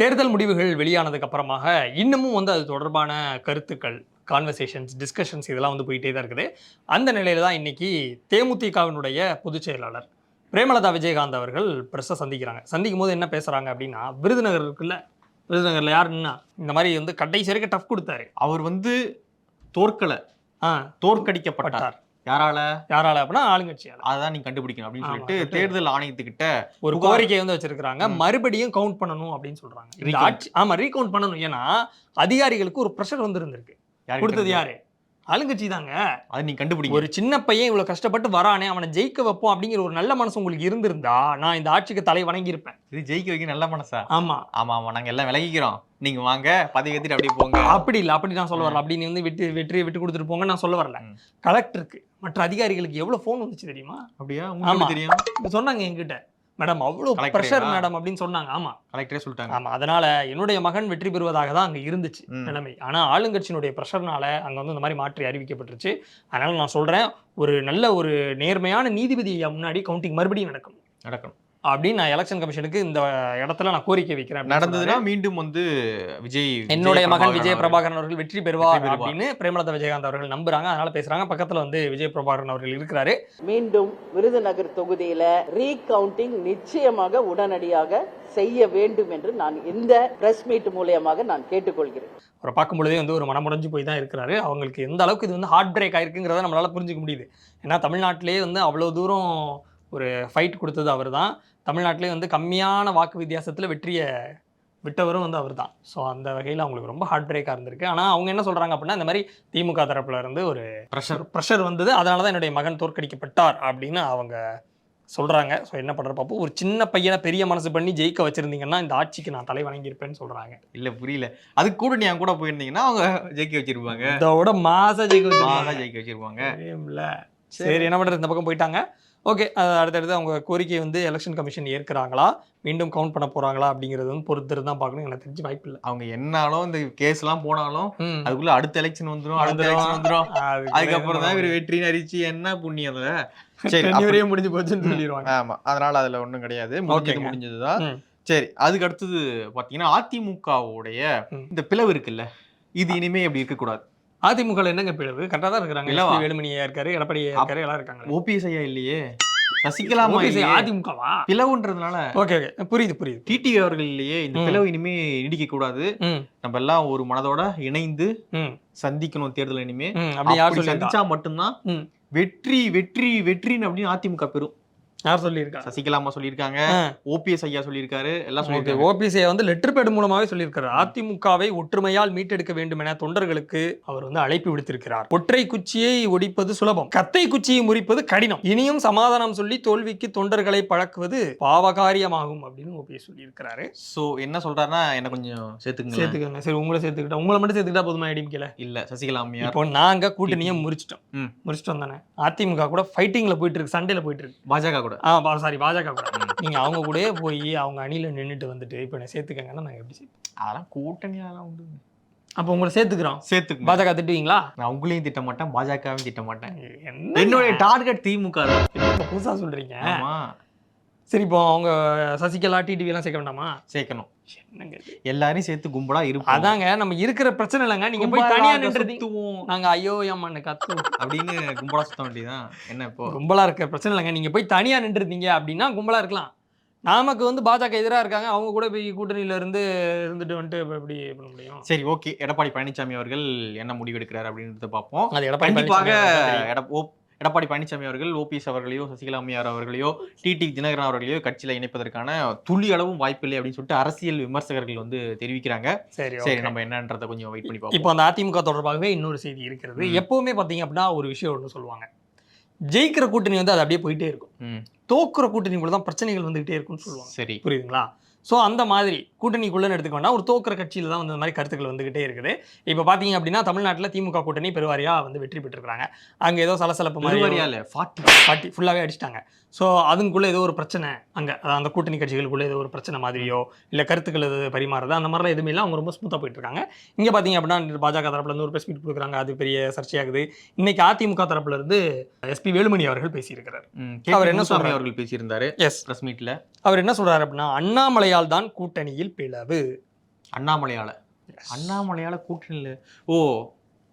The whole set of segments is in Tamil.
தேர்தல் முடிவுகள் வெளியானதுக்கு அப்புறமாக இன்னமும் வந்து அது தொடர்பான கருத்துக்கள் கான்வர்சேஷன்ஸ் டிஸ்கஷன்ஸ் இதெல்லாம் வந்து போயிட்டே தான் இருக்குது. அந்த நிலையில தான் இன்னைக்கு தேமுதிகவினுடைய பொதுச் செயலாளர் பிரேமலதா விஜயகாந்த் அவர்கள் ப்ரெஸ்ஸை சந்திக்கிறாங்க. சந்திக்கும் போது என்ன பேசுறாங்க அப்படின்னா விருதுநகர் இருக்குல்ல விருதுநகர்ல யாருன்னா இந்த மாதிரி வந்து கடைசி வரைக்கும் டஃப் கொடுத்தாரு. அவர் வந்து தோற்கல. தோற்கடிக்கப்பட்டார். பட்டார். யாரால? யாரால அப்படின்னா ஆளுங்கட்சியால. அதான் நீங்க கண்டுபிடிக்கணும் அப்படின்னு சொல்லிட்டு. தேர்தல் ஆணையத்துக்கிட்ட ஒரு. கோரிக்கை வந்து வச்சிருக்காங்க. மறுபடியும் கவுண்ட் பண்ணணும் அப்படின்னு சொல்றாங்க. ஆமா ரீகவுண்ட் பண்ணணும். ஏன்னா அதிகாரிகளுக்கு ஒரு ப்ரெஷர் வந்து இருந்திருக்கு யாரு கொடுத்தது யாரு? ஆளுங்கட்சி தாங்க அதை நீங்க கண்டுபிடிங்க. ஒரு சின்ன பையன் இவ்வளவு கஷ்டப்பட்டு வரானே அவனை ஜெயிக்க வைப்போம் அப்படிங்கிற ஒரு நல்ல மனசு உங்களுக்கு இருந்திருந்தா நான் இந்த ஆட்சிக்கு தலை வணங்கி இருப்பேன் இது ஜெயிக்க வைக்க நல்ல மனசா? ஆமா. ஆமா ஆமா. நாங்க எல்லாம் விலகிக்கிறோம் நீங்க வாங்க பதவி ஏத்திட்டு அப்படியே போங்க. அப்படி இல்ல அப்படி நான் சொல்ல வரல. அப்படி நீ வந்து விட்டு வெற்றியை விட்டு கொடுத்துட்டு போங்க நான் சொல்ல வரல. கலெக்டருக்கு மற்ற அதிகாரிகளுக்கு எவ்வளவு ஃபோன் வந்துச்சு தெரியுமா? அப்படியா? ஆமா. தெரியும். சொன்னாங்க என்கிட்ட. Madam Collector pressure? மேடம் அப்படின்னு சொன்னாங்க. ஆமா. கலெக்டரே சொல்லிட்டாங்க. ஆமா அதனால என்னுடைய மகன் வெற்றி பெறுவதாக தான் அங்க இருந்துச்சு. நிலைமை. ஆனா ஆளுங்கட்சியினுடைய ப்ரெஷர்னால அங்க வந்து இந்த மாதிரி மாற்றி அறிவிக்கப்பட்டுருச்சு. அதனால நான் சொல்றேன் ஒரு நல்ல ஒரு நேர்மையான நீதிபதி முன்னாடி கவுண்டிங் மறுபடியும் நடக்கும். நடக்கணும். அப்படின்னு நான் எலெக்ஷன் கமிஷனுக்கு இந்த இடத்துல நான் கோரிக்கை வைக்கிறேன் நடந்ததுன்னா. மீண்டும் வந்து விஜய் என்னுடைய மகன் விஜய பிரபாகரன் அவர்கள் வெற்றி பெறுவார் வெற்றி பெறுவார். அப்படின்னு பிரேமலதா விஜயகாந்த் அவர்கள் நம்புறாங்க. அதனால பேசுறாங்க. பக்கத்துல வந்து விஜய் பிரபாகரன் அவர்கள் இருக்கிறாரு. மீண்டும் விருதுநகர் தொகுதியில ரீகவுண்டிங் நிச்சயமாக உடனடியாக செய்ய வேண்டும் என்று நான் இந்த பிரஸ் மீட் மூலியமாக நான் கேட்டுக்கொள்கிறேன். அவரை பார்க்கும் பொழுதே வந்து ஒரு மனமுடைஞ்சு போய் தான் இருக்கிறாரு. அவங்களுக்கு எந்த அளவுக்கு இது வந்து ஹார்ட் பிரேக் ஆயிருக்குங்கிறத நம்மளால புரிஞ்சுக்க முடியுது. ஏன்னா தமிழ்நாட்டிலேயே வந்து அவ்வளோ தூரம் ஒரு ஃபைட் கொடுத்தது அவர் தான் தமிழ்நாட்டிலே வந்து கம்மியான வாக்கு வித்தியாசத்தில் வெற்றியை விட்டவரும் வந்து அவர் தான் ஸோ அந்த வகையில் அவங்களுக்கு ரொம்ப ஹார்ட் பிரேக்காக இருந்திருக்கு. ஆனால் அவங்க என்ன சொல்கிறாங்க அப்படின்னா இந்த மாதிரி திமுக தரப்புல இருந்து ஒரு பிரஷர் ப்ரெஷர் வந்தது. அதனால தான் என்னுடைய மகன் தோற்கடிக்கப்பட்டார் அப்படின்னு அவங்க சொல்கிறாங்க ஸோ என்ன பண்ணுற பார்ப்போம் ஒரு சின்ன பையனை பெரிய மனசு பண்ணி ஜெயிக்க வச்சுருந்தீங்கன்னா இந்த ஆட்சிக்கு நான் தலை வணங்கியிருப்பேன்னு சொல்கிறாங்க இல்ல புரியல. அதுக்கு கூட நீ கூட போயிருந்தீங்கன்னா அவங்க ஜெயிக்க வச்சிருப்பாங்க. இதோட மாச ஜெயிக்க மாதா வச்சிருக்காங்க. ஜெயிக்க வச்சிருப்பாங்க. தெரியும்ல. சரி என்ன பண்றது? இந்த பக்கம் போயிட்டாங்க. ஓகே அடுத்தடுத்து அவங்க கோரிக்கை வந்து எலெக்ஷன் கமிஷன் ஏற்கிறாங்களா? மீண்டும் கவுண்ட் பண்ண போறாங்களா? அப்படிங்கிறது வந்து பொறுத்து தான் பார்க்கணும் எனக்கு தெரிஞ்சு வாய்ப்பு இல்லை அவங்க என்னாலும் இந்த கேஸ் எல்லாம் போனாலும். அதுக்குள்ள அடுத்த எலெக்ஷன் வந்துரும் அடுத்த வந்துரும். எலெக்ஷன் வந்துரும். அது அதுக்கப்புறம் தான் இவர் வெற்றின்னு அறிச்சு என்ன புண்ணியம் சரி ஏ முடிஞ்சு போச்சுன்னு சொல்லிடுவாங்க ஆமா அதனால அதுல ஒண்ணும் கிடையாது. முடிஞ்சது. முடிஞ்சதுதான். சரி அதுக்கு அடுத்தது பாத்தீங்கன்னா அதிமுகவுடைய. இந்த பிளவு இருக்குல்ல? இது இனிமே அப்படி இருக்க கூடாது அதிமுக என்னங்க பிளவு? கரெக்டாக தான் இருக்கிறாங்க. வேலுமணியா இருக்காரு எடப்பாடி இருக்காரு எல்லாம் இருக்காங்க ஓபிஎஸ் ஐயா இல்லையே? சசிகலா. அதிமுகவா? பிளவுன்றதுனால. Okay okay. புரியுது புரியுது. டிடி அவர்கள் இல்லையே? இந்த. பிளவு இனிமே நீடிக்க கூடாது. நம்ம எல்லாம் ஒரு மனதோட இணைந்து சந்திக்கணும் தேர்தல் இனிமே. அப்படி சந்திச்சா மட்டும்தான். வெற்றி வெற்றி வெற்றின்னு அப்படின்னு அதிமுக பெறும். யார் சொல்லியிருக்கா? சசிகலா அம்மா சொல்லியிருக்காங்க. ஓபிஎஸ் ஐயா சொல்லியிருக்காரு. எல்லாம் ஓகே சொல்லியிருக்காங்க. ஓபிஎஸ்ஐ வந்து லெட்டர் பேட் மூலமாவே சொல்லியிருக்காரு. அதிமுகவை ஒற்றுமையால் மீட்டெடுக்க வேண்டும் என தொண்டர்களுக்கு அவர் வந்து அழைப்பு விடுத்திருக்கிறார். ஒற்றை குச்சியை ஒடிப்பது சுலபம். கத்தை குச்சியை முறிப்பது கடினம். இனியும் சமாதானம் சொல்லி தோல்விக்கு தொண்டர்களை பழக்குவது பாவகாரியமாகும் அப்படின்னு ஓபிஎஸ் சொல்லியிருக்கிறாரு. சோ என்ன சொல்றாருன்னா என்ன கொஞ்சம் சேர்த்துக்குங்க சேர்த்துக்கோங்க. சரி உங்களை சேர்த்துக்கிட்டா உங்களை மட்டும் சேர்த்துக்கிட்டா போதுமா ஐடிமிக்கல இல்ல சசிகலா அம்மையார். இப்போ நாங்க கூட்டணியை முறிச்சிட்டோம். முறிச்சிட்டோம் தானே? அதிமுக கூட ஃபைட்டிங்ல போயிட்டு இருக்கு சண்டையில போயிட்டு இருக்கு. பாஜக கூட. ஆ சாரி பாஜக கூட. நீங்க அவங்க கூடயே போய் அவங்க அணியில நின்னுட்டு வந்துட்டு இப்போ என்ன சேர்த்துக்கங்கன்னா நாங்க எப்படி சேர்த்து அதெல்லாம் கூட்டணி அதெல்லாம் உண்டு. அப்போ உங்களை சேர்த்துக்கிறோம். சேர்த்துக்கு பாஜக திட்டுவீங்களா? நான் உங்களையும் திட்ட மாட்டேன் பாஜகவும் திட்ட மாட்டேன். என்ன? என்னுடைய டார்கெட் திமுக தான். இப்ப புதுசா சொல்றீங்க? ஆமா. சரி இப்போ அவங்க சசிகலா டிடிவி எல்லாம் சேர்க்க வேண்டாமா? சேர்க்கணும்? எல்லாரையும் சேர்த்து கும்பலா இருப்போம். அதாங்க நம்ம இருக்கிற பிரச்சனை இல்லைங்க. நீங்க போய் தனியா சுத்துவோம். நாங்க ஐயோ ஏமான்னு கத்து அப்படின்னு கும்பலா சுத்த வேண்டியதுதான். என்ன இப்போ? கும்பலா இருக்கிற பிரச்சனை இல்லைங்க. நீங்க போய் தனியா நின்றுருந்தீங்க அப்படின்னா கும்பலா இருக்கலாம். நமக்கு வந்து பாஜக எதிரா இருக்காங்க. அவங்க கூட போய் கூட்டணியில இருந்து இருந்துட்டு வந்துட்டு எப்படி பண்ண முடியும்? சரி ஓகே. எடப்பாடி பழனிசாமி அவர்கள் என்ன முடிவு எடுக்கிறார் அப்படின்றத பார்ப்போம். அது எடப்பாடி கண்டிப்பாக எடப்பாடி பழனிசாமி அவர்கள் ஓபிஎஸ் அவர்களையோ சசிகலா அம்மையார் அவர்களையோ டிடி தினகரன் அவர்களையோ கட்சியில இணைப்பதற்கான துளி அளவும் வாய்ப்பில்லை அப்படின்னு சொல்லிட்டு அரசியல் விமர்சகர்கள் வந்து தெரிவிக்கிறாங்க. சரி. நம்ம என்னன்றதை கொஞ்சம் வெயிட் பண்ணி இப்போ அந்த அதிமுக தொடர்பாகவே இன்னொரு செய்தி இருக்கிறது. எப்பவுமே பாத்தீங்க அப்படின்னா ஒரு விஷயம் ஒன்று சொல்லுவாங்க. ஜெயிக்கிற கூட்டணி வந்து அது அப்படியே போயிட்டே இருக்கும். தோக்குற கூட்டணிக்குள்ள தான் பிரச்சனைகள் வந்துகிட்டே இருக்கும்னு சொல்லுவாங்க. சரி. புரியுதுங்களா? ஸோ அந்த மாதிரி கூட்டணிக்குள்ளே எடுத்துக்க வேண்டாம். ஒரு தோக்குற கட்சியில் தான் வந்து இந்த மாதிரி கருத்துக்கள் வந்துகிட்டே இருக்குது. இப்போ பார்த்தீங்க அப்படின்னா தமிழ்நாட்டில் திமுக கூட்டணி பெருவாரியாக வந்து வெற்றி பெற்றிருக்காங்க அங்கே ஏதோ சலசலப்பு மாதிரி ஃபார்ட்டி. பாட்டி ஃபுல்லாகவே அடிச்சிட்டாங்க. ஸோ அதுக்குள்ளே ஏதோ ஒரு பிரச்சனை அங்கே அந்த கூட்டணி கட்சிகளுக்குள்ளே ஏதோ ஒரு பிரச்சனை மாதிரியோ இல்லை கருத்துக்கள் எது பரிமாறுறது அந்த மாதிரிலாம் எதுவுமே இல்லை. அவங்க ரொம்ப ஸ்மூத்தாக போயிட்டு இருக்காங்க இங்கே பார்த்தீங்க அப்படின்னா பாஜக தரப்புல இருந்து ஒரு ப்ரெஸ் மீட் கொடுக்குறாங்க. அது பெரிய சர்ச்சையாகுது. இன்னைக்கு அதிமுக தரப்புல இருந்து எஸ்பி வேலுமணி அவர்கள் பேசியிருக்கிறார். அவர் என்ன சொல்றாரு? அவர்கள் பேசியிருந்தாரு எஸ் பிரஸ் மீட்ல அவர் என்ன சொல்றாரு அப்படின்னா அண்ணாமலையால் தான் கூட்டணியில் பிளவு. அண்ணாமலையால. அண்ணாமலையால கூட்டணியில ஓ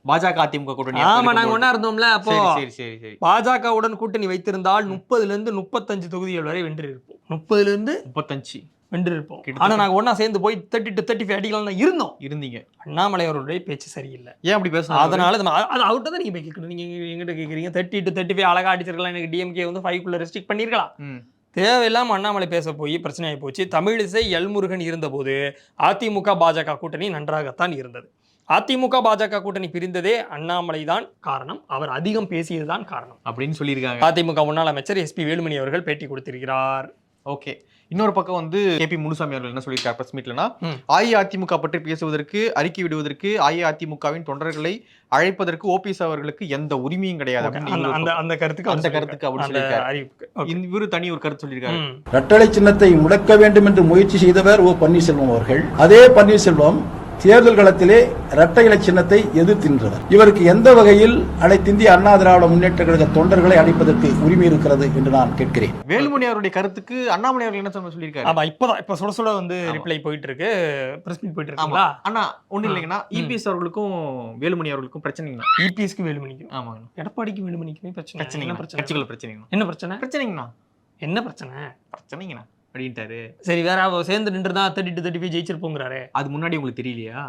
பாஜக அதிமுக கூட்டணி ஆமா நாங்க. ஒண்ணா இருந்தோம்ல அப்போ சரி சரி சரி பாஜகவுடன் கூட்டணி வைத்திருந்தால் முப்பதுல இருந்து முப்பத்தஞ்சு தொகுதிகள் வரை வென்றிருப்போம். முப்பதுல இருந்து முப்பத்தஞ்சு. வென்றிருப்போம். ஆனா நாங்க ஒண்ணா சேர்ந்து போய் தேர்ட்டி டு தேர்ட்டி ஃபைவ் அடிக்கலாம் தான் இருந்தோம். இருந்தீங்க. அண்ணாமலை அவருடைய பேச்சு சரியில்லை. ஏன் அப்படி பேசுறாங்க அதனால அது அவர்கிட்ட தான் நீங்க போய் கேட்கணும். நீங்க எங்கிட்ட கேக்குறீங்க தேர்ட்டி டு தேர்ட்டி ஃபைவ் அழகா அடிச்சிருக்கலாம். எனக்கு டிஎம்கே வந்து ஃபைவ் குள்ள ரெஸ்ட்ரிக்ட் பண்ணிருக்கலாம். ம். தேவையில்லாம அண்ணாமலை பேச போய் பிரச்சனையாகி போச்சு. தமிழிசை எல்முருகன் இருந்தபோது அதிமுக பாஜக கூட்டணி நன்றாகத்தான் இருந்தது. அதிமுக பாஜக கூட்டணி பிரிந்ததே அண்ணாமலை தான் காரணம். அவர் அதிகம் பேசியதுதான் காரணம். அப்படின்னு சொல்லியிருக்காங்க. அதிமுக முன்னாள் அமைச்சர் எஸ்பி வேலுமணி அவர்கள் பேட்டி கொடுத்திருக்கிறார். ஓகே. இன்னொரு பக்கம் வந்து கேபி முனுசாமி அவர்கள் என்ன சொல்லியிருக்காரு பிரஸ் மீட்லனா. அஇஅதிமுக பற்றி பேசுவதற்கு அறிக்கை விடுவதற்கு அஇஅதிமுகவின் தொண்டர்களை அழைப்பதற்கு ஓபிஎஸ் அவர்களுக்கு எந்த உரிமையும் கிடையாது அந்த அப்படின்னு அந்த இவரு- அந்த கருத்துக்கு அந்த. கருத்துக்கு. இந்த இவரு தனி ஒரு கருத்து சொல்லியிருக்காரு. இரட்டலை சின்னத்தை முடக்க வேண்டும் என்று முயற்சி செய்தவர் ஓ பன்னீர்செல்வம் அவர்கள் அதே பன்னீர்செல்வம் தேர்தல் களத்திலே இரட்டை இலை சின்னத்தை எதிர்த்தின்றனர் இவருக்கு எந்த வகையில் அனைத்திந்திய அண்ணா திராவிட முன்னேற்ற கழக தொண்டர்களை அழைப்பதற்கு உரிமை இருக்கிறது என்று நான் கேட்கிறேன். வேலுமணி அவருடைய கருத்துக்கு அண்ணாமலை அவர்கள் என்ன சொன்ன சொல்லியிருக்காரு? ஆமா இப்பதான் இப்ப சுட சுட வந்து ஆமா. ரிப்ளை போயிட்டு இருக்கு. பிரஸ் மீட் போயிட்டு ஆமா. இருக்குங்களா? அண்ணா ஒண்ணு இல்லைங்கன்னா. இபிஎஸ் அவர்களுக்கும் வேலுமணி அவர்களுக்கும் பிரச்சனைங்கண்ணா. இபிஎஸ்க்கு வேலுமணிக்கும்? ஆமாங்க எடப்பாடிக்கு வேலுமணிக்குமே பிரச்சனை. என்ன பிரச்சனைங்க பிரச்சனை? கட்சிகள் பிரச்சனைங்கண்ணா. என்ன பிரச்சனை? பிரச்சனைங்கண்ணா. என்ன பிரச்சனை? பிரச்சனைங்கண்ணா. அப்படின்ட்டாரு. சரி வேற அவ சேர்ந்து நின்று தான் தேர்ட்டி டு தேர்ட்டி ஃபைவ் ஜெயிச்சிருப்போங்கிறாரு. அது முன்னாடி உங்களுக்கு தெரியலையா?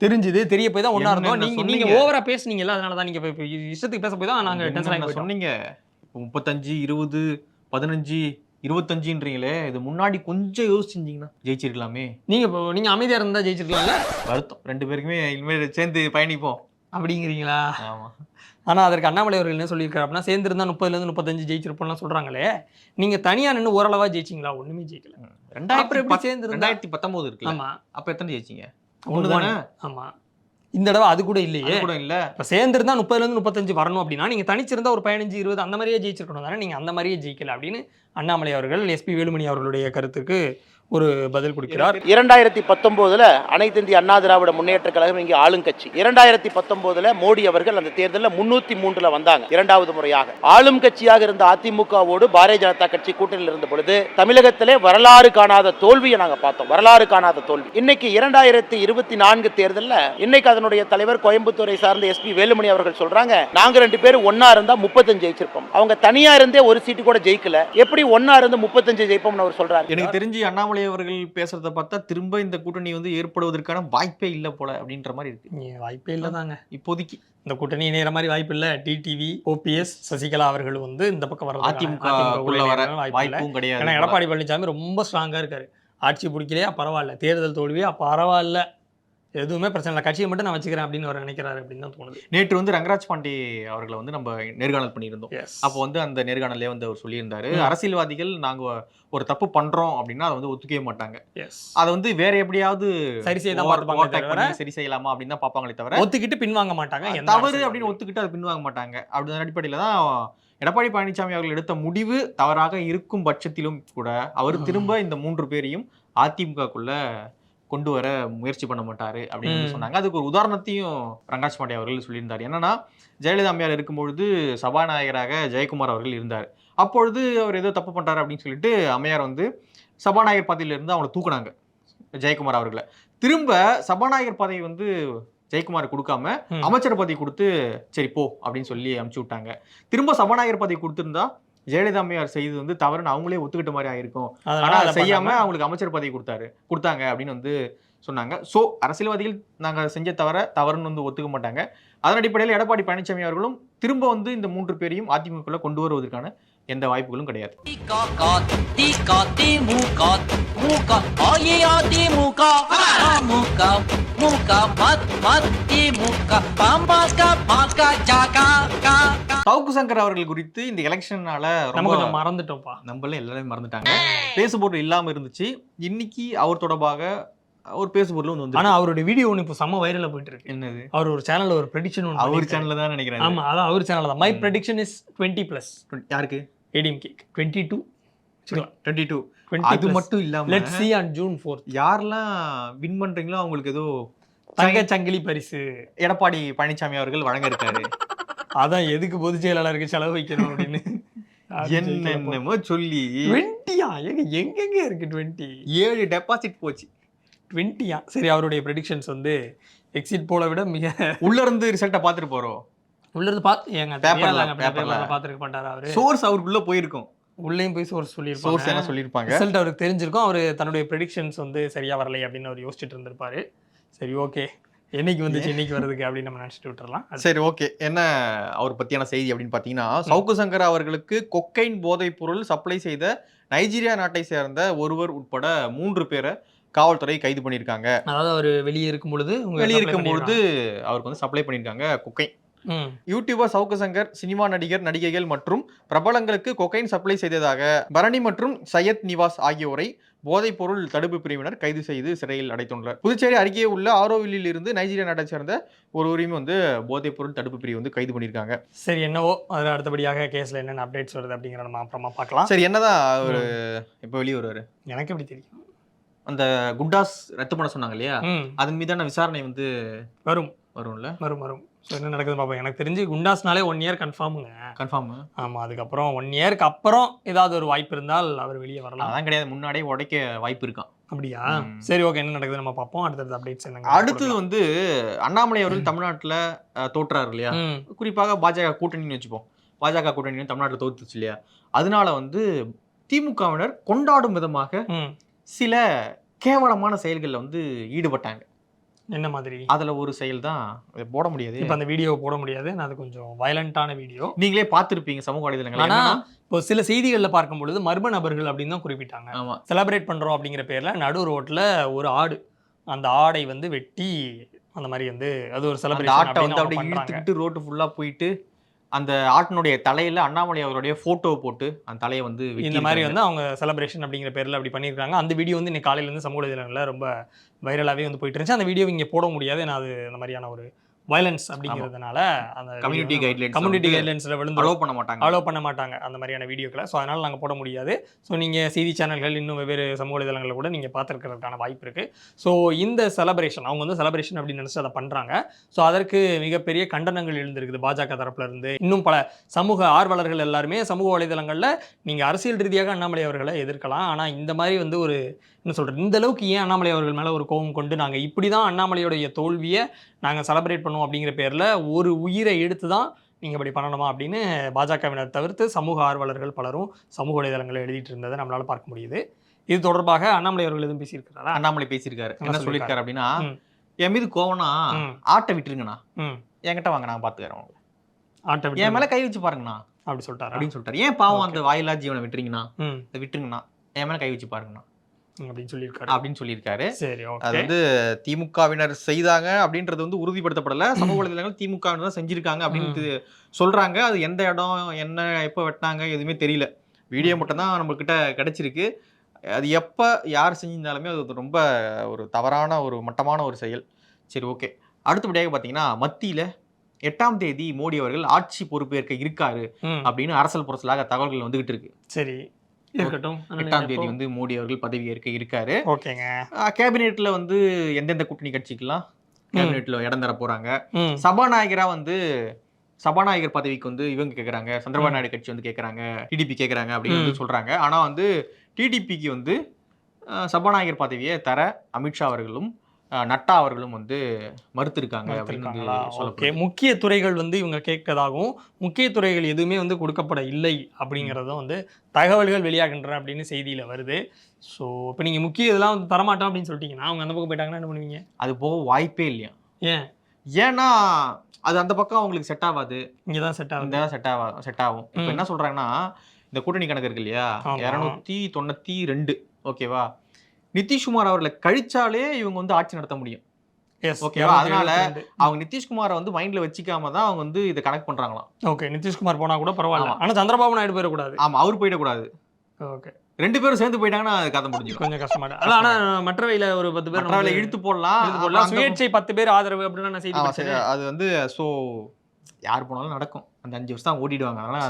தெரிஞ்சது தெரிய போய் தான் ஒண்ணா இருந்தோம். என்னென்ன நீங்க நீங்க சொன்னீங்க? ஓவரா பேசுனீங்கல்ல அதனால தான் நீங்க இப்ப- இப்ப இஷ்டத்துக்கு பேச போய் தான் நாங்க டென்ஷன் ஆகி சொன்னீங்க? இப்போ முப்பத்தஞ்சு இருபது பதினஞ்சு இருபத்தஞ்சுன்றீங்களே இது முன்னாடி கொஞ்சம் யோசிச்சிருந்தீங்கன்னா ஜெயிச்சிருக்கலாமே. நீங்க இப்போ நீங்க அமைதியா இருந்தா ஜெயிச்சிருக்கலாம்ல? வருத்தம். ரெண்டு பேருக்குமே இனிமேல் சேர்ந்து பயணிப்போம். அப்படிங்கிறீங்களா? ஆமா. ஆனா அதற்கு அண்ணாமலை அவர்கள் என்ன சொல்லியிருக்காரு அப்படின்னா சேர்ந்து இருந்தா முப்பதுல இருந்து முப்பத்தஞ்சு ஜெயிச்சிருப்போம்லாம் சொல்றாங்களே நீங்க தனியா நின்று ஓரளவா ஜெயிச்சிங்களா? ஒண்ணுமே ஜெயிக்கல. ரெண்டாயிரத்தி சேர்ந்து? ரெண்டாயிரத்தி பத்தொன்பது இருக்குல்ல. ஆமா. அப்ப எத்தனை ஜெயிச்சீங்க? ஒண்ணு தானே? one. ஆமா. இந்த தடவை அது கூட இல்லையே. கூட இல்ல. இப்போ சேர்ந்துருந்தா முப்பதுல இருந்து முப்பத்தஞ்சு வரணும் அப்படின்னா நீங்க தனிச்சிருந்தா ஒரு பதினஞ்சு இருபது அந்த மாதிரியே ஜெயிச்சிருக்கணும் தானே நீங்க அந்த மாதிரியே ஜெயிக்கல அப்படின்னு அண்ணாமலை அவர்கள் எஸ்பி வேலுமணி அவர்களுடைய கருத்துக்கு ஒரு பதில் கொடுக்கிறார். இரண்டாயிரத்தி பத்தொன்பதுல அனைத்து இந்திய அண்ணா திராவிட முன்னேற்ற கழகம் இங்கே ஆளுங்கட்சி இரண்டாயிரத்தி பத்தொன்பதுல மோடி அவர்கள் அந்த தேர்தலில் முன்னூத்தி மூன்றுல வந்தாங்க இரண்டாவது முறையாக. ஆளும் கட்சியாக இருந்த அதிமுகவோடு பாரதிய ஜனதா கட்சி கூட்டணியில் இருந்த பொழுது தமிழகத்திலே வரலாறு காணாத தோல்வியை நாங்க பார்த்தோம். வரலாறு காணாத தோல்வி. இன்னைக்கு இரண்டாயிரத்தி இருபத்தி நான்கு தேர்தலில் இன்னைக்கு அதனுடைய தலைவர் கோயம்புத்தூரை சார்ந்த எஸ் பி வேலுமணி அவர்கள் சொல்றாங்க நாங்க ரெண்டு பேரும் ஒன்னா இருந்தா முப்பத்தஞ்சு ஜெயிச்சிருப்போம். அவங்க தனியா இருந்தே ஒரு சீட்டு கூட ஜெயிக்கல. எப்படி ஒன்னா இருந்து முப்பத்தஞ்சு ஜெயிப்போம்னு அவர் சொல்றாரு? எனக்கு தெரிஞ்சு அண்ணாமலை அவர்கள் பேசுறத பார்த்தா திரும்ப இந்த கூட்டணி வந்து ஏற்படுவதற்கான வாய்ப்பே இல்ல போல அப்படின்ற மாதிரி இருக்கு. வாய்ப்பே இல்லைதாங்க. இப்போதைக்கு. இந்த கூட்டணி இணையற மாதிரி வாய்ப்பு இல்ல. டிடிவி ஓபிஎஸ் சசிகலா அவர்கள் வந்து இந்த பக்கம் வர அதிமுக உள்ள வர வாய்ப்பும் கிடையாது. ஏன்னா எடப்பாடி பழனிசாமி ரொம்ப ஸ்ட்ராங்கா இருக்காரு. ஆட்சி பிடிக்கலையா? பரவாயில்ல. தேர்தல் தோல்வியா? பரவாயில்ல. எதுவுமே பிரச்சனை இல்லை. கட்சியை மட்டும் நான் வச்சுக்கிறேன் அப்படின்னு அவர் நினைக்கிறாரு அப்படின்னு தான் தோணுது. நேற்று வந்து ரங்கராஜ் பாண்டே அவர்களை வந்து நம்ம நேர்காணல் பண்ணியிருந்தோம். அப்போ வந்து அந்த நேர்காணலே வந்து அவர் சொல்லியிருந்தாரு. அரசியல்வாதிகள் நாங்க ஒரு தப்பு பண்றோம் அப்படின்னா அதை வந்து ஒத்துக்கவே மாட்டாங்க. அதை வந்து வேற எப்படியாவது சரி செய்ய தான் over- பார்த்துப்பாங்க overtake தவிர பண்ணி சரி செய்யலாமா அப்படின்னு தான் பார்ப்பாங்களே தவிர ஒத்துக்கிட்டு பின்வாங்க மாட்டாங்க. தவறு. அப்படின்னு ஒத்துக்கிட்டு அதை பின்வாங்க மாட்டாங்க. அப்படி அடிப்படையில தான் எடப்பாடி பழனிசாமி அவர்கள் எடுத்த முடிவு தவறாக இருக்கும் பட்சத்திலும் கூட அவர். திரும்ப இந்த மூன்று பேரையும் அதிமுகக்குள்ள கொண்டு வர முயற்சி பண்ண மாட்டாரு அப்படின்னு. சொன்னாங்க. அதுக்கு ஒரு உதாரணத்தையும் ரங்காஜ் பாண்டே அவர்கள் சொல்லியிருந்தார். என்னன்னா ஜெயலலிதா அம்மையார் இருக்கும்பொழுது சபாநாயகராக ஜெயக்குமார் அவர்கள் இருந்தார். அப்பொழுது அவர் ஏதோ தப்பு பண்றாரு அப்படின்னு சொல்லிட்டு அம்மையார் வந்து சபாநாயகர் பதவியில இருந்து அவங்களை தூக்குனாங்க ஜெயக்குமார் அவர்களை. திரும்ப சபாநாயகர் பதவி வந்து ஜெயக்குமார் கொடுக்காம. அமைச்சர் பதவி கொடுத்து சரி போ அப்படின்னு சொல்லி அனுப்பிச்சு விட்டாங்க. திரும்ப சபாநாயகர் பதவி கொடுத்திருந்தா ஜெயலலிதா அம்மையார் செய்தது வந்து தவறுன்னு அவங்களே ஒத்துக்கிட்ட மாதிரி ஆயிருக்கும். ஆனா அதை செய்யாம அவங்களுக்கு அமைச்சர் பதவி கொடுத்தாரு. கொடுத்தாங்க அப்படின்னு வந்து சொன்னாங்க. சோ அரசியல்வாதிகள் நாங்க செஞ்ச தவிர தவறுன்னு வந்து ஒத்துக்க மாட்டாங்க. அதன் அடிப்படையில் எடப்பாடி பழனிசாமி அவர்களும் திரும்ப வந்து இந்த மூன்று பேரையும் அதிமுகக்குள்ள கொண்டு வருவதற்கான எந்த வாய்ப்புகளும் கிடையாது. சவுக்கு சங்கர் அவர்கள் குறித்து இந்த எலெக்ஷனால நம்ம ரொம்ப மறந்துட்டோம்ப்பா. நம்மள எல்லாரும் மறந்துட்டாங்க. பேசுபொருள் இல்லாம இருந்துச்சு. இன்னைக்கு அவர் தொடர்பாக ஒரு பேசுபொருள் வந்து ஆனா அவருடைய வீடியோ ஒன்று இப்போ செம்ம வைரலா போயிட்டு இருக்கு என்னது? அவர் ஒரு சேனல்ல ஒரு ப்ரெடிக்ஷன் ஒன்று அவர். சேனல்ல தான் நினைக்கிறேன். ஆமா அதான் அவர் சேனல் தான். My. Prediction is twenty plus யாருக்கு? ADMK twenty two twenty two அது மட்டும் இல்லாம let see on June fourth யாரெல்லாம் வின் பண்றீங்களோ அவங்களுக்கு ஏதோ தங்க சங்கிலி பரிசு. எடப்பாடி பழனிசாமி அவர்கள் வழங்க இருக்காரு. அதான் எதுக்கு பொதுச் செயலாளருக்கு செலவு வைக்கணும் அப்படின்னு. என்னென்னமோ சொல்லி. டுவெண்ட்டியா எங்க எங்கெங்க இருக்கு டுவெண்ட்டி ஏழு டெபாசிட் போச்சு. டுவெண்ட்டியா சரி அவருடைய ப்ரெடிக்ஷன்ஸ் வந்து எக்ஸிட் போல விட மிக உள்ள இருந்து ரிசல்ட்டை பார்த்துட்டு போறோம். உள்ள இருந்து பார்த்து ஏங்க paperல. பேப்பர்ல பார்த்துருக்க மாட்டாரா அவரு? சோர்ஸ் அவருக்குள்ள போயிருக்கும். உள்ளேயும் போய் சோர்ஸ் சோர்ஸ் சொல்லியிருப்பாங்க என்ன சொல்லியிருப்பாங்க? ரிசல்ட் அவருக்கு தெரிஞ்சிருக்கும். அவர் தன்னுடைய ப்ரெடிக்ஷன்ஸ் வந்து சரியா வரலை அப்படின்னு அவர் யோசிச்சுட்டு இருந்திருப்பாரு. சரி ஓகே என்னைக்கு வந்துச்சு என்னைக்கு வருதுக்கு அப்படின்னு நம்ம நினச்சிட்டு விட்டுறலாம். சரி ஓகே என்ன அவர் பத்தியான செய்தி அப்படின்னு பார்த்தீங்கன்னா சவுக்கு சங்கர் அவர்களுக்கு கொக்கைன் போதைப் பொருள் சப்ளை செய்த நைஜீரியா நாட்டை சேர்ந்த ஒருவர் உட்பட மூன்று பேரை காவல்துறை கைது பண்ணியிருக்காங்க. அதாவது அவர் வெளியே இருக்கும் பொழுது வெளியே supply இருக்கும்பொழுது அவருக்கு வந்து சப்ளை பண்ணியிருக்காங்க கொக்கைன் ம். யூடியூபர் சவுக்கு சங்கர் சினிமா நடிகர் நடிகைகள் மற்றும் பிரபலங்களுக்கு கொக்கைன் சப்ளை செய்ததாக பரணி மற்றும் சையத் நிவாஸ் ஆகியோரை போதைப் பொருள் தடுப்பு பிரிவினர் கைது செய்து சிறையில் அடைத்துள்ளனர். புதுச்சேரி அருகே உள்ள ஆரோவில்லில் இருந்து நைஜீரியா நாட்டை சேர்ந்த ஒருவரையும் வந்து போதைப் பொருள் தடுப்பு பிரிவு வந்து கைது பண்ணியிருக்காங்க. சரி என்னவோ? அதில் அடுத்தபடியாக கேஸில் என்னென்ன அப்டேட்ஸ் வருது அப்படிங்கிறத நம்ம அப்புறமா பார்க்கலாம். சரி என்னதான் அவர் இப்போ வெளியே வருவாரு? எனக்கு எப்படி தெரியும்? அந்த குண்டாஸ் ரத்து பண்ண சொன்னாங்க இல்லையா அதன் மீதான விசாரணை வந்து வரும். வரும்ல? வரும் வரும். ஸோ என்ன நடக்குது பார்ப்போம். எனக்கு தெரிஞ்சு குண்டாஸ்னாலே ஒன் இயர் கன்ஃபார்முங்க கன்ஃபார்ம் ஆமாம் அதுக்கப்புறம் ஒன் இயருக்கு அப்புறம் ஏதாவது ஒரு வாய்ப்பு இருந்தால் அவர் வெளியே வரலாம். அதான் கிடையாது. முன்னாடியே உடைக்க வாய்ப்பு இருக்கான் அப்படியா. சரி ஓகே என்ன நடக்குது நம்ம பார்ப்போம். அடுத்தடுத்த அப்டேட்ஸ் என்னங்க அடுத்தது வந்து அண்ணாமலை அவர்கள் தமிழ்நாட்டுல தோற்றாரு இல்லையா? குறிப்பாக பாஜக கூட்டணின்னு வச்சுப்போம். பாஜக கூட்டணி தமிழ்நாட்டில் தோத்துச்சு இல்லையா? அதனால வந்து திமுகவினர் கொண்டாடும் விதமாக சில கேவலமான செயல்களில் வந்து ஈடுபட்டாங்க. என்ன மாதிரி? அதுல ஒரு செயல் தான் போட முடியாது. இப்போ அந்த வீடியோ போட முடியாது. நான் அது கொஞ்சம் வயலண்டான வீடியோ. நீங்களே பார்த்திருப்பீங்க சமூக வலைதளங்கள் ஆனா என்னன்னா, இப்போ சில செய்திகளில் பார்க்கும் பொழுது மர்ம நபர்கள் அப்படின்னு தான் குறிப்பிட்டாங்க. ஆமா. செலிப்ரேட் பண்றோம் அப்படிங்கிற பேர்ல நடு ரோட்ல ஒரு ஆடு அந்த ஆடை வந்து வெட்டி அந்த மாதிரி வந்து அது ஒரு செலிப்ரேஷன் ஆட்டை வந்து அப்படியே இழுத்துக்கிட்டு ரோட்டு ஃபுல்லா போயிட்டு அந்த ஆட்டினுடைய தலையில அண்ணாமலை அவருடைய போட்டோ போட்டு அந்த தலையை வந்து இந்த. மாதிரி வந்து அவங்க செலிப்ரேஷன் அப்படிங்கிற பேர்ல அப்படி பண்ணியிருக்காங்க. அந்த வீடியோ வந்து இன்னைக்கு காலையில இருந்து சமூக வலைதளங்களில் ரொம்ப வைரலாவே வந்து போயிட்டு இருந்துச்சு. அந்த வீடியோ இங்க போட முடியாது. ஏன்னா அது அந்த மாதிரியான ஒரு வயலன்ஸ் அப்படிங்கிறதுனால அந்த கம்யூனிட்டி கைட்லைன்ஸ் கம்யூனிட்டி கைட்லைன்ஸ்ல விழுந்து அலோவ் பண்ண மாட்டாங்க. அலோவ் பண்ண மாட்டாங்க அந்த மாதிரியான வீடியோக்களை ஸோ அதனால் நாங்கள் போட முடியாது. ஸோ நீங்கள் செய்தி சேனல்கள் இன்னும் வெவ்வேறு சமூக வலைதளங்களில் கூட நீங்கள் பார்த்துருக்கிறதுக்கான வாய்ப்பு இருக்குது ஸோ இந்த செலப்ரேஷன் அவங்க வந்து செலப்ரேஷன் அப்படின்னு நினச்சி அதை பண்ணுறாங்க ஸோ அதற்கு மிகப்பெரிய கண்டனங்கள் எழுந்திருக்குது பாஜக தரப்புல இருந்து இன்னும் பல சமூக ஆர்வலர்கள் எல்லாருமே சமூக வலைதளங்களில் நீங்கள் அரசியல் ரீதியாக அண்ணாமலை அவர்களை எதிர்க்கலாம். ஆனால் இந்த மாதிரி வந்து ஒரு என்ன சொல்கிறது இந்த அளவுக்கு ஏன் அண்ணாமலை அவர்கள் மேலே ஒரு கோபம் கொண்டு நாங்கள் இப்படி தான் அண்ணாமலையோடைய தோல்வியை நாங்கள் செலிப்ரேட் பண்ணுவோம் அப்படிங்கிற பேரில் ஒரு உயிரை எடுத்து தான் நீங்கள் இப்படி பண்ணணுமா அப்படின்னு பாஜகவினர் தவிர்த்து சமூக ஆர்வலர்கள் பலரும் சமூக வலைதளங்களில் எழுதிட்டு இருந்ததை நம்மளால பார்க்க முடியுது. இது தொடர்பாக அண்ணாமலை அவர்கள் எதுவும் பேசியிருக்கிறாரா அண்ணாமலை பேசியிருக்காரு. என்ன சொல்லியிருக்காரு அப்படின்னா. என் மீது கோவம்னா ம். ஆட்டை விட்டுருங்கண்ணா. என்கிட்ட வாங்க நான் பாத்துக்கிறேன் உங்களை. ஆட்டை என் மேல கை வச்சு பாருங்கண்ணா. அப்படி சொல்லிட்டாரா? அப்படின்னு சொல்லிட்டாரு. ஏன் பாவம் அந்த வாயிலா ஜீவனை விட்டுறீங்கண்ணா? விட்டுருங்கண்ணா. என் மேல கை வச்சு பாருங்கண்ணா. அப்படின்னு சொல்லியிருக்காரு. அப்படின்னு சொல்லியிருக்காரு. சரி அது வந்து திமுகவினர் செய்தாங்க அப்படின்றது வந்து உறுதிப்படுத்தப்படல. சமூக வலைதளங்கள் திமுகவினர் செஞ்சிருக்காங்க அப்படின்னு சொல்றாங்க. அது எந்த இடம் என்ன எப்போ வெட்டினாங்க எதுவுமே தெரியல. வீடியோ மட்டும் தான் நம்ம கிட்ட கிடைச்சிருக்கு. அது எப்போ யார் செஞ்சிருந்தாலுமே அது ரொம்ப ஒரு தவறான ஒரு மட்டமான ஒரு செயல். சரி ஓகே. அடுத்தபடியாக பார்த்தீங்கன்னா மத்தியில் எட்டாம் தேதி மோடி அவர்கள் ஆட்சி பொறுப்பேற்க இருக்காரு அப்படின்னு அரசல் புரசலாக தகவல்கள் வந்துகிட்டு இருக்கு. சரி. இருக்கட்டும். எட்டாம் தேதி வந்து மோடி அவர்கள் பதவி ஏற்க இருக்காரு. ஓகேங்க. கேபினெட்ல வந்து எந்தெந்த கூட்டணி கட்சிக்கெல்லாம் கேபினெட்ல இடம் தர போறாங்க? சபாநாயகரா வந்து சபாநாயகர் பதவிக்கு வந்து இவங்க கேக்குறாங்க சந்திரபாபு நாயுடு கட்சி வந்து கேக்குறாங்க டிடிபி கேக்குறாங்க அப்படின்னு வந்து சொல்றாங்க. ஆனா வந்து டிடிபிக்கு வந்து சபாநாயகர் பதவியை தர அமித்ஷா அவர்களும் நட்டா அவர்களும் வந்து மறுத்திருக்காங்க அப்படின்னு ஓகே. முக்கிய துறைகள் வந்து இவங்க கேட்கறதாகவும் முக்கிய துறைகள் எதுவுமே வந்து கொடுக்கப்பட இல்லை அப்படிங்கிறதும் வந்து தகவல்கள் வெளியாகின்றன அப்படின்னு செய்தியில வருது. ஸோ இப்போ நீங்க முக்கிய இதெல்லாம் வந்து தரமாட்டோம் அப்படின்னு சொல்லிட்டீங்கன்னா அவங்க அந்த பக்கம் போயிட்டாங்கன்னா என்ன பண்ணுவீங்க? அது போக வாய்ப்பே இல்லையா? ஏன்? ஏன்னா அது அந்த பக்கம் அவங்களுக்கு செட் ஆகாது இங்கே தான் செட் ஆகுது. இந்த செட் ஆகும் செட் ஆகும். இப்போ. என்ன சொல்றாங்கன்னா இந்த கூட்டணி கணக்கு இருக்கு இல்லையா. இரநூத்தி தொண்ணூத்தி ரெண்டு ஓகேவா? நிதிஷ்குமார் அவர்களை கழிச்சாலே இவங்க வந்து ஆட்சி நடத்த முடியும். ஓகேவா? அதனால அவங்க நிதிஷ்குமாரை வந்து மைண்ட்ல வச்சுக்காம தான் அவங்க வந்து இதை கனெக்ட் பண்றாங்களாம். ஓகே நிதிஷ்குமார் போனா கூட பரவாயில்ல. ஆனா சந்திரபாபு நாயுடு போயிடக்கூடாது ஆமா அவர் போயிடக்கூடாது. ஓகே ரெண்டு பேரும் சேர்ந்து போயிட்டாங்கன்னா அது கதை முடிஞ்சிடும். கொஞ்சம் கஷ்டமா இருக்கு. ஆனா மற்றவையில ஒரு பத்து பேர் நமக்கு இழுத்து போடலாம். இழுத்து போடலாம். சுயேட்சை பத்து பேர் ஆதரவு அப்படின்னு நான் செய்தி அது வந்து சோ யார் போனாலும் நடக்கும். அந்த அஞ்சு வருஷம் தான் ஓட்டிடுவாங்க அதனால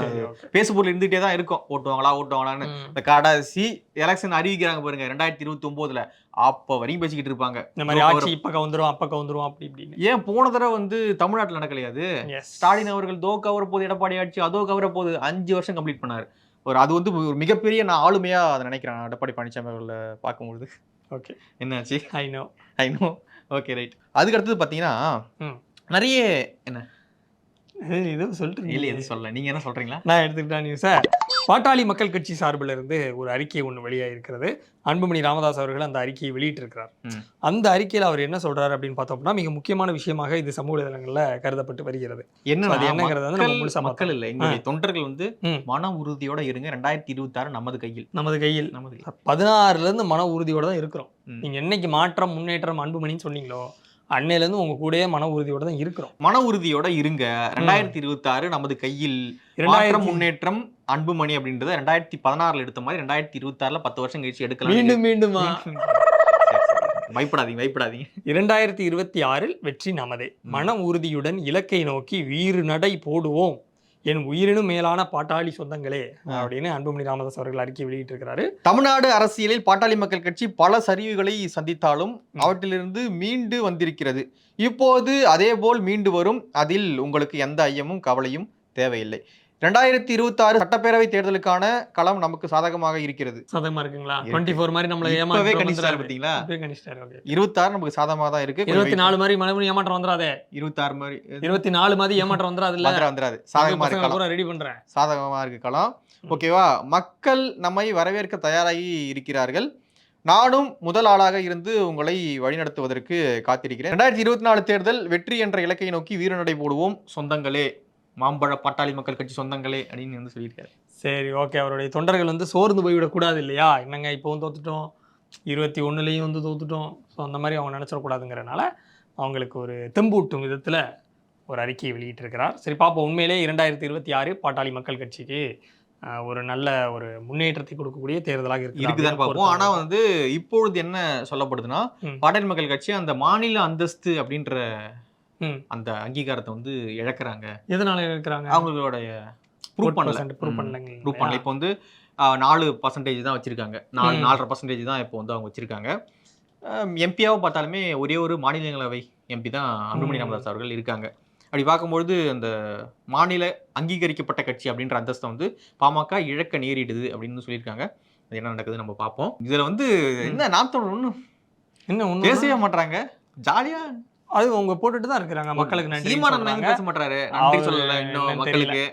பேசுபொருள் இருந்துகிட்டே தான் இருக்கும். ஓட்டுவாங்களா ஓட்டுவாங்களான்னு. இந்த கடைசி எலெக்ஷன் அறிவிக்கிறாங்க பாருங்க ரெண்டாயிரத்தி இருபத்தி ஒன்பதுல அப்ப வரையும் பேசிக்கிட்டு இருப்பாங்க. இந்த மாதிரி ஆட்சி இப்ப கவுந்துரும் அப்ப கவுந்துரும் அப்படி இப்படின்னு. ஏன் போன தடவை வந்து தமிழ்நாட்டுல நடக்கலையாது ஸ்டாலின் அவர்கள் தோ கவர போது எடப்பாடி ஆட்சி அதோ கவர போது அஞ்சு வருஷம் கம்ப்ளீட் பண்ணாரு. ஒரு அது வந்து ஒரு மிகப்பெரிய நான் ஆளுமையா அதை நினைக்கிறேன் எடப்பாடி பழனிசாமி அவர்களை பார்க்கும்பொழுது. ஓகே என்னாச்சு? I know I know okay right அதுக்கு அடுத்தது பார்த்தீங்கன்னா ம். நிறைய என்ன? இது சொல்லிட்டு இல்லை இருந்தீங்க. எதுவும் சொல்லல நீங்க என்ன சொல்றீங்களா நான் எடுத்துக்கிட்டேன் நியூஸை பாட்டாளி மக்கள் கட்சி சார்பில் இருந்து ஒரு அறிக்கை ஒன்று வெளியாகிருக்கிறது அன்புமணி ராமதாஸ் அவர்கள் அந்த அறிக்கையை வெளியிட்டிருக்கிறார். அந்த அறிக்கையில் அவர் என்ன சொல்றாரு அப்படின்னு பார்த்தோம்னா மிக முக்கியமான விஷயமாக இது சமூக வலைதளங்களில் கருதப்பட்டு வருகிறது என்ன அது என்னங்கிறத வந்து நம்ம முழுசா மக்கள். இல்ல எங்களுடைய தொண்டர்கள் வந்து. மன உறுதியோட இருங்க ரெண்டாயிரத்தி இருபத்தி ஆறு நமது கையில் நமது கையில் நமது. பதினாறுல இருந்து மன உறுதியோட தான் இருக்கிறோம். நீங்க என்னைக்கு மாற்றம் முன்னேற்றம் அன்புமணின்னு சொன்னீங்களோ அன்னையில இருந்து உங்க கூடயே மன உறுதியோட தான் இருக்கிறோம். மன உறுதியோட இருங்க. ரெண்டாயிரத்தி இருபத்தி ஆறு நமது கையில் மாற்றம் இரண்டாயிரத்தி முன்னேற்றம் அன்புமணி அப்படின்றத ரெண்டாயிரத்தி பதினாறுல எடுத்த மாதிரி ரெண்டாயிரத்தி இருபத்தி ஆறுல பத்து வருஷம் கழிச்சு எடுக்கலாம். மீண்டும் மீண்டுமா? பயப்படாதீங்க பயப்படாதீங்க. இரண்டாயிரத்தி இருபத்தி ஆறில் வெற்றி நமதே. மன உறுதியுடன் இலக்கை நோக்கி வீறு நடை போடுவோம். என் உயிரினும் மேலான பாட்டாளி சொந்தங்களே அப்படின்னு அன்புமணி ராமதாஸ் அவர்கள் அறிக்கை வெளியிட்டிருக்கிறாரு. தமிழ்நாடு அரசியலில் பாட்டாளி மக்கள் கட்சி பல சரிவுகளை சந்தித்தாலும் அவற்றிலிருந்து மீண்டு வந்திருக்கிறது. இப்போது அதேபோல் மீண்டு வரும். அதில் உங்களுக்கு எந்த ஐயமும் கவலையும் தேவையில்லை. ரெண்டாயிரத்தி இருபத்தி ஆறு சட்டப்பேரவை தேர்தலுக்கான களம் நமக்கு சாதகமாக இருக்கிறது. சதமா இருக்குங்களா? இருக்கு. டுவெண்ட்டி ஃபோர் மாதிரி நம்மள ஏமாற்றம் கணிச்சிட்டாரு. பாத்தீங்களா இருபத்தாறு நமக்கு சாதகமாக தான் இருக்கு. இருபத்தி நாலு மாதிரி மறுபடியும் ஏமாற்றம் வந்துடாதே இருபத்தாறு மாதிரி இருபத்தி நாலு மாதிரி ஏமாற்றம் வந்துடாது இல்ல வந்துடா வந்துடாது சாதகமா இருக்கலாம். ரெடி பண்றேன். சாதகமா இருக்கு களம். ஓகேவா? மக்கள் நம்மை வரவேற்க தயாராகி இருக்கிறார்கள். நானும் முதல் ஆளாக இருந்து உங்களை வழிநடத்துவதற்கு காத்திருக்கிறேன். ரெண்டாயிரத்தி இருபத்தி நாலு தேர்தல் வெற்றி என்ற இலக்கை நோக்கி வீரநடை போடுவோம். சொந்தங்களே. மாம்பழ பாட்டாளி மக்கள் கட்சி சொந்தங்களே அப்படின்னு வந்து சொல்லியிருக்காரு. சரி ஓகே. அவருடைய தொண்டர்கள் வந்து சோர்ந்து போய்விடக் கூடாது இல்லையா? என்னங்க இப்போவும் தோத்துட்டோம். இருபத்தி ஒண்ணுலயும் வந்து தோத்துட்டோம். ஸோ அந்த மாதிரி அவங்க நினச்சிடக்கூடாதுங்கிறனால அவங்களுக்கு ஒரு தெம்பூட்டும் விதத்தில் ஒரு அறிக்கையை வெளியிட்டிருக்கிறார். சரி பார்ப்போம். உண்மையிலே இரண்டாயிரத்தி இருபத்தி ஆறு பாட்டாளி மக்கள் கட்சிக்கு ஒரு நல்ல ஒரு முன்னேற்றத்தை கொடுக்கக்கூடிய தேர்தலாக இருக்கு இருக்குதான்னு பார்ப்போம். ஆனா வந்து இப்பொழுது என்ன சொல்லப்படுதுன்னா. பாட்டாளி மக்கள் கட்சி அந்த மாநில அந்தஸ்து அப்படின்ற. அந்த அங்கீகாரத்தை வந்து இழக்கிறாங்க. எதனால இருக்கிறாங்க அவங்களுடைய ப்ரூவ் பண்ணல. ப்ரூவ். பண்ணலங்க. ப்ரூவ் பண்ணல. இப்போ வந்து நாலு பர்சன்டேஜ் தான் வச்சிருக்காங்க. நாலு. நாலரை பர்சன்டேஜ் தான் இப்போ வந்து அவங்க வச்சிருக்காங்க. எம்பியாவை பார்த்தாலுமே ஒரே ஒரு மாநிலங்களவை எம்பி தான் அன்புமணி. ராமதாஸ் அவர்கள் இருக்காங்க. அப்படி பார்க்கும்பொழுது அந்த மாநில அங்கீகரிக்கப்பட்ட கட்சி அப்படின்ற அந்தஸ்தை வந்து பாமக இழக்க நேரிடுது அப்படின்னு சொல்லியிருக்காங்க. அது என்ன நடக்குது நம்ம பார்ப்போம். இதுல வந்து என்ன நாத்தோட ஒன்றும் என்ன ஒண்ணு பேசவே மாட்டாங்க ஜாலியா அது அவங்க போட்டுட்டு தான் இருக்கிறாங்க. மக்களுக்கு நன்றி சீமானன் பேச மாட்டாரு நன்றி சொல்லல இன்னும் மக்களுக்கு.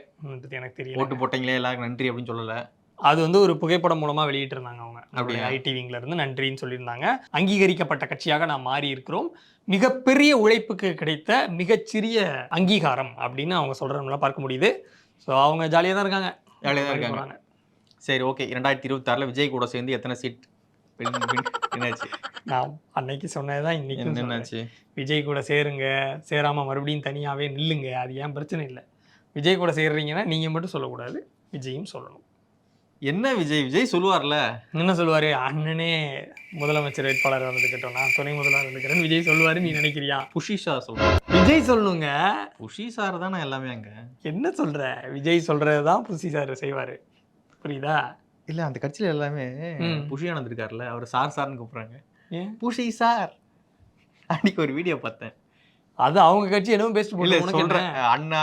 எனக்கு தெரியல. ஓட்டு போட்டீங்களே எல்லாருக்கும் நன்றி அப்படின்னு சொல்லல. அது வந்து ஒரு புகைப்படம் மூலமா வெளியிட்டிருந்தாங்க அவங்க. அப்படியா? ஐடி விங்ல இருந்து நன்றின்னு சொல்லியிருந்தாங்க. அங்கீகரிக்கப்பட்ட கட்சியாக நாம் மாறி இருக்கிறோம் மிகப்பெரிய உழைப்புக்கு கிடைத்த மிகச்சிறிய அங்கீகாரம் அப்படின்னு அவங்க சொல்றவங்களாம் பார்க்க முடியுது. ஸோ அவங்க ஜாலியாக தான் இருக்காங்க. ஜாலியா தான் இருக்காங்க. சரி ஓகே இரண்டாயிரத்தி இருபத்தாறுல விஜய் கூட சேர்ந்து எத்தனை சீட் என்னாச்சு? நான் அன்னைக்கு சொன்னதுதான் சொல்றேன். என்னாச்சு? விஜய் கூட சேருங்க சேராம மறுபடியும் தனியாவே நில்லுங்க அது ஏன் பிரச்சனை இல்லை. விஜய் கூட சேர்றீங்கன்னா நீங்க மட்டும் சொல்லக்கூடாது விஜயும் சொல்லணும். என்ன விஜய்? விஜய் சொல்லுவார்ல? என்ன சொல்லுவாரு? அண்ணனே முதலமைச்சர் வேட்பாளர் வந்துக்கிட்டோம் நான் துணை முதல்வர் இருந்துக்கிறேன்னு விஜய் சொல்லுவாரு நீ நினைக்கிறியா? புஷி சார் சொல்லுவார். விஜய் சொல்லணுங்க புஷி சார் தானே எல்லாமே அங்க? என்ன சொல்ற? விஜய் சொல்றது தான் புசி சார் செய்வாரு. புரியுதா? இல்ல அந்த கட்சியில எல்லாமே ம். புஷி ஆனந்த் இருக்காருல்ல அவர் சார் சார்னு கூப்பிடுறாங்க. புஷி சார். அன்னைக்கு ஒரு வீடியோ பார்த்தேன். அது அவங்க கட்சி என்னமோ பெஸ்ட் உனக்கு சொல்றேன். அண்ணா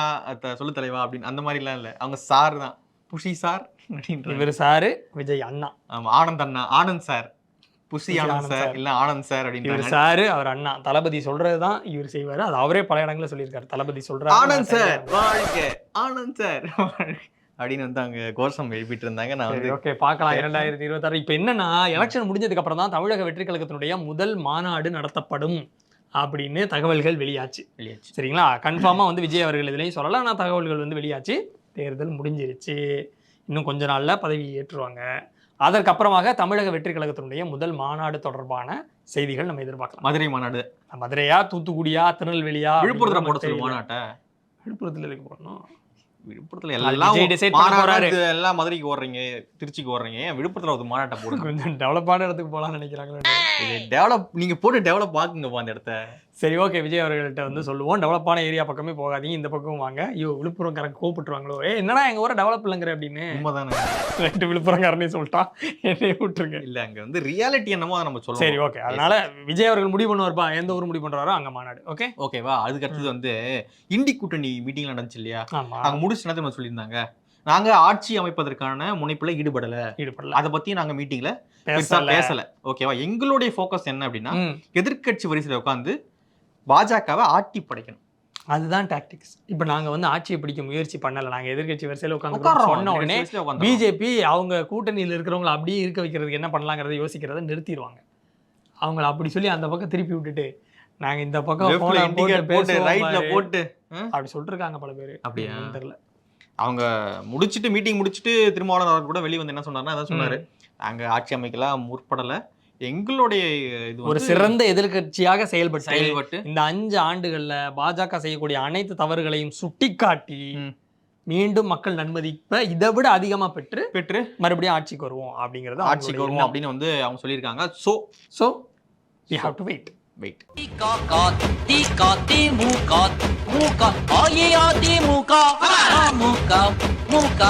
சொல்லு தலைவா அப்படின்னு அந்த மாதிரி எல்லாம் இல்ல. அவங்க சார் தான். புஷி சார் அப்படின்ற இவர் சாரு? விஜய் அண்ணா. ஆமா ஆனந்த் அண்ணா ஆனந்த் சார். புஷி ஆனந்த் சார். இல்ல ஆனந்த் சார் இவர் அப்படின்றாங்க சாரு அவர் அண்ணா. தளபதி சொல்றது தான் இவர் செய்வாரு. அது அவரே பல இடங்களில் சொல்லியிருக்காரு. தளபதி சொல்றாரு ஆனந்த் சார் வாழ்க. ஆனந்த் சார் வாழ்க. அப்படின்னு வந்து அங்க கோஷம் எழுப்பிட்டு இருந்தாங்க நான் வந்து ஓகே பார்க்கலாம். இரண்டாயிரத்தி இருபத்தாறு. இப்போ என்னன்னா எலெக்ஷன் முடிஞ்சதுக்கு அப்புறம் தான் தமிழக வெற்றி கழகத்தினுடைய முதல் மாநாடு நடத்தப்படும் அப்படின்னு தகவல்கள் வெளியாச்சு. வெளியாச்சு. சரிங்களா? கன்ஃபார்மாக வந்து விஜய் அவர்கள் இதுலேயும் சொல்லலாம். ஆனால் தகவல்கள் வந்து வெளியாச்சு. தேர்தல் முடிஞ்சிருச்சு. இன்னும் கொஞ்ச நாளில் பதவி ஏற்றுவாங்க. அதற்கப்புறமாக தமிழக வெற்றி கழகத்தினுடைய முதல் மாநாடு தொடர்பான செய்திகள் நம்ம எதிர்பார்க்கலாம். மதுரை மாநாடு. மதுரையா தூத்துக்குடியா திருநெல்வேலியா விழுப்புரத்துல போட சொல்லு. மாநாட்டை. விழுப்புரத்துல எதுக்கு போடணும்? விழுப்புரத்துல எல்லாம் எல்லாம் மதுரைக்கு ஓடுறீங்க திருச்சிக்கு ஓடுறீங்க. ஏன் விழுப்புரத்துல ஒரு மாநாட்டை போடுங்க? கொஞ்சம் டெவலப்பான இடத்துக்கு போகலாம்னு நினைக்கிறாங்களோ. டெவலப் நீங்க போட்டு டெவலப் ஆக்குங்கப்பா அந்த இடத்த. சரி ஓகே. விஜய் அவர்கள்ட்ட வந்து சொல்லுவோம். டெவலப்பான ஏரியா பக்கமே போகாதீங்க. இந்த பக்கம் வாங்க. ஐயோ விழுப்புரம் கரெக்ட் கூப்பிட்டுருவாங்களோ ஏ என்னடா எங்க ஊரை டெவலப் இல்லைங்கிற அப்படின்னு. உண்மைதானே. ரெண்டு விழுப்புரங்காரனே சொல்லிட்டான் என்னைய விட்டுருங்க. இல்ல அங்க வந்து ரியாலிட்டி என்னமோ நம்ம சரி சொல்லணும் ஓகே அதனால விஜய் அவர்கள் முடிவு பண்ணுவார்ப்பா. எந்த ஊர் முடிவு பண்றாரோ அங்க மாநாடு. ஓகே? ஓகேவா அதுக்கு அடுத்தது வந்து இண்டி கூட்டணி மீட்டிங்ல நடந்துச்சு இல்லையா அங்க முடிச்சு என்ன சொல்லியிருந்தாங்க. நாங்க ஆட்சி அமைப்பதற்கான முனைப்புல ஈடுபடல. ஈடுபடல. அதை பத்தி நாங்க மீட்டிங்ல பேசல. ஓகேவா எங்களுடைய ஃபோக்கஸ் என்ன அப்படின்னா ம். எதிர்க்கட்சி வரிசையில உட்காந்து பாஜகவை ஆட்டி படைக்கணும். அதுதான் டாக்டிக்ஸ் இப்போ நாங்க வந்து ஆட்சியை பிடிக்க முயற்சி பண்ணல. நாங்க எதிர்க்கட்சி வரிசையில உட்காந்து. சொன்ன உடனே. பிஜேபி அவங்க கூட்டணியில் இருக்கிறவங்கள அப்படியே இருக்க வைக்கிறதுக்கு என்ன பண்ணலாங்கிறத யோசிக்கிறத நிறுத்திடுவாங்க. அவங்கள அப்படி சொல்லி அந்த பக்கம் திருப்பி விட்டுட்டு நாங்க இந்த பக்கம் போட்டு indicate போட்டு அப்படி சொல்லிருக்காங்க பல பேர். அப்படியா? தெரியல. அவங்க முடிச்சிட்டு மீட்டிங் முடிச்சிட்டு திருமாவளவன் அவர் கூட வெளியே வந்து என்ன சொன்னாருன்னா அதான் சொன்னாரு. நாங்க ஆட்சி அமைக்கலாம் முற்படல. எங்களுடைய இது ஒரு சிறந்த எதிர்க்கட்சியாக செயல்பட்டு செயல்பட்டு இந்த அஞ்சு ஆண்டுகள்ல பாஜக செய்யக்கூடிய அனைத்து தவறுகளையும் சுட்டிக்காட்டி. மீண்டும் மக்கள் நன்மதிப்பை இதை விட அதிகமா பெற்று பெற்று மறுபடியும் ஆட்சிக்கு வருவோம் அப்படிங்கிறது ஆட்சிக்கு வருவோம் அப்படின்னு வந்து அவங்க சொல்லியிருக்காங்க. So so we have to wait wait Tika tika timuka muka aye ati muka muka muka